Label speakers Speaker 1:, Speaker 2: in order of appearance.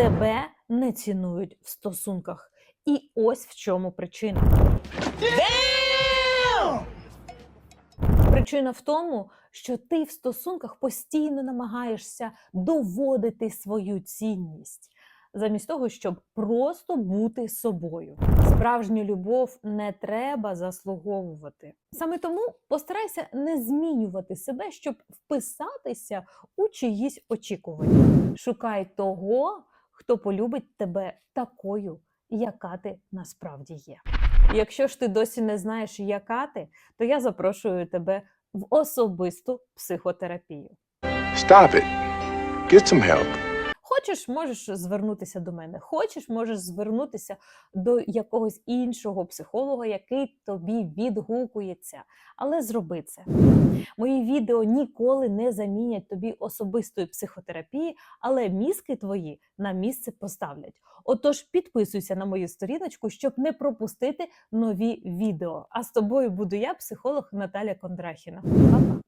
Speaker 1: тебе не цінують в стосунках. І ось в чому причина. Причина в тому, що ти в стосунках постійно намагаєшся доводити свою цінність, замість того, щоб просто бути собою. Справжню любов не треба заслуговувати. Саме тому постарайся не змінювати себе, щоб вписатися у чиїсь очікування. Шукай того, хто полюбить тебе такою, яка ти насправді є. Якщо ж ти досі не знаєш, яка ти, то я запрошую тебе в особисту психотерапію.
Speaker 2: Stop it. Get some help.
Speaker 1: Хочеш, можеш звернутися до мене. Хочеш, можеш звернутися до якогось іншого психолога, який тобі відгукується. Але зроби це. Мої відео ніколи не замінять тобі особистої психотерапії, але мізки твої на місце поставлять. Отож, підписуйся на мою сторіночку, щоб не пропустити нові відео. А з тобою буду я, психолог Наталя Кондрахіна. Па-па!